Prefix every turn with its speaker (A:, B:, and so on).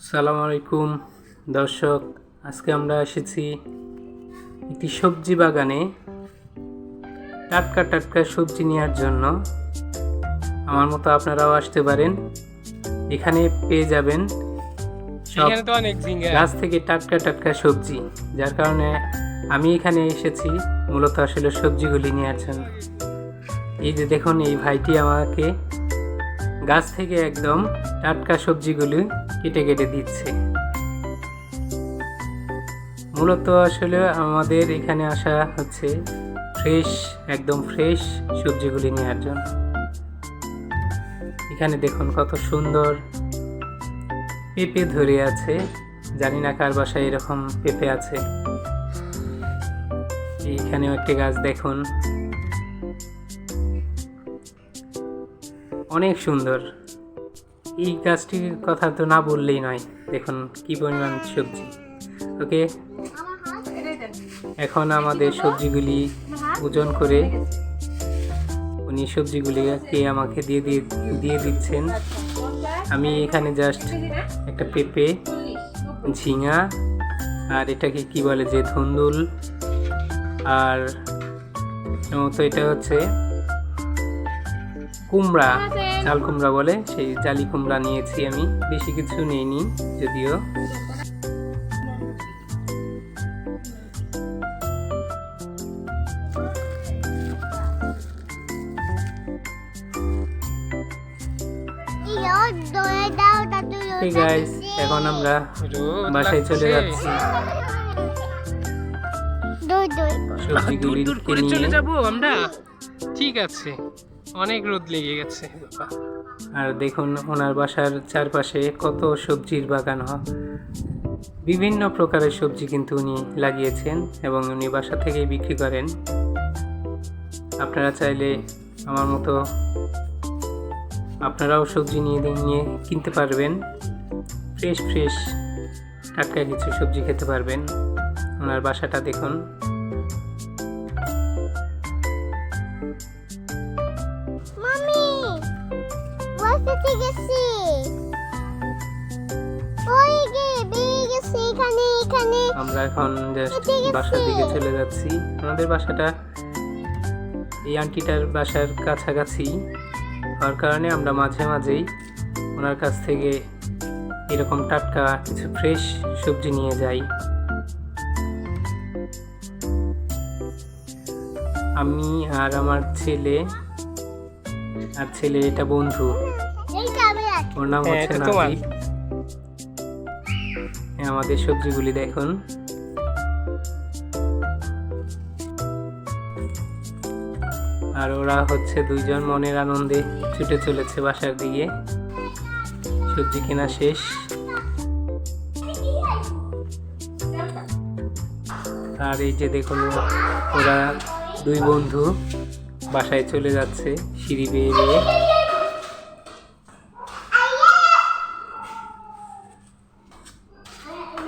A: আসসালামু আলাইকুম। দর্শক আজকে আমরা এসেছি একটি সবজি বাগানে টাটকা টাটকা সবজি নেওয়ার জন্য। আমার মতো আপনারাও আসতে পারেন। এখানে পেয়ে যাবেন সব গাছ থেকে টাটকা টাটকা সবজি যার কারণে আমি এখানে এসেছি মূলত আসলে সবজিগুলি নেওয়ার জন্য। এই যে দেখুন এই ভাইটি আমাকে গাছ থেকে একদম টাটকা সবজিগুলি কেটে কেটে দিচ্ছে। মূলত আসলে আমাদের এখানে আসা হচ্ছে ফ্রেশ একদম ফ্রেশ সবজিগুলি নেওয়ার জন্য। এখানে দেখুন কত সুন্দর পেঁপে ধরে আছে। জানি না কার বাসায় এরকম পেঁপে আছে। এইখানেও একটি গাছ দেখুন। অনেক সুন্দর। এই গাছটির কথা তো না বললেই নয়। দেখুন কি পরিমাণ সবজি। ওকে? এখন আমাদের সবজিগুলি ওজন করে উনি সবজিগুলিকে আমাকে দিয়ে দিয়ে দিয়ে দিচ্ছেন। আমি এখানে জাস্ট একটা পেঁপে, ঝিঙা আর এটাকে কি বলে যে ধুন্দুল আর সম্ভবত এটা হচ্ছে কুমড়া চাল কুমড়া বলে সেই জালি কুমড়া নিয়েছি আমি। বেশি কিছু নিইনি যদিও। এখন আমরা বাসায় চলে যাচ্ছি।
B: দূর দূর করে চলে যাব আমরা। ঠিক আছে। অনেক রোদ লেগে গেছে।
A: আর দেখুন, ওনার বাসার চারপাশে কত সবজির বাগান বিভিন্ন প্রকারের সবজি কিন্তু উনি লাগিয়েছেন এবং উনি বাসা থেকেই বিক্রি করেন। আপনারা চাইলে আমার মতো আপনারাও সবজি নিয়ে নিয়ে কিনতে পারবেন। ফ্রেশ ফ্রেশ টাটকা কিছু সবজি খেতে পারবেন। ওনার বাসাটা দেখুন।
C: বাসাতে গেছি। ওই গে বেরিয়ে গেছি এখানে এখানে।
A: আমরা এখন বাসার দিকে চলে যাচ্ছি। আমাদের বাসাটা এই আন্টিটার বাসার কাছাকাছি। হওয়ার কারণে আমরা মাঝে মাঝেই ওনার কাছ থেকে এরকম টাটকা কিছু ফ্রেশ সবজি নিয়ে যাই। আমি আর আমার ছেলে আর ছেলে এটা বন্ধু। ওর নাম
B: হ্যাঁ,
A: হচ্ছে হ্যাঁ, আমাদের সবজিগুলি দেখুন। আর ওরা হচ্ছে দুইজন মনের আনন্দে ছুটে চলেছে বাসার দিকে। সবজি কেনা শেষ। আর এই যে দেখুন ওরা দুই বন্ধু বাসায় চলে যাচ্ছে সিঁড়ি বেয়ে বেয়ে।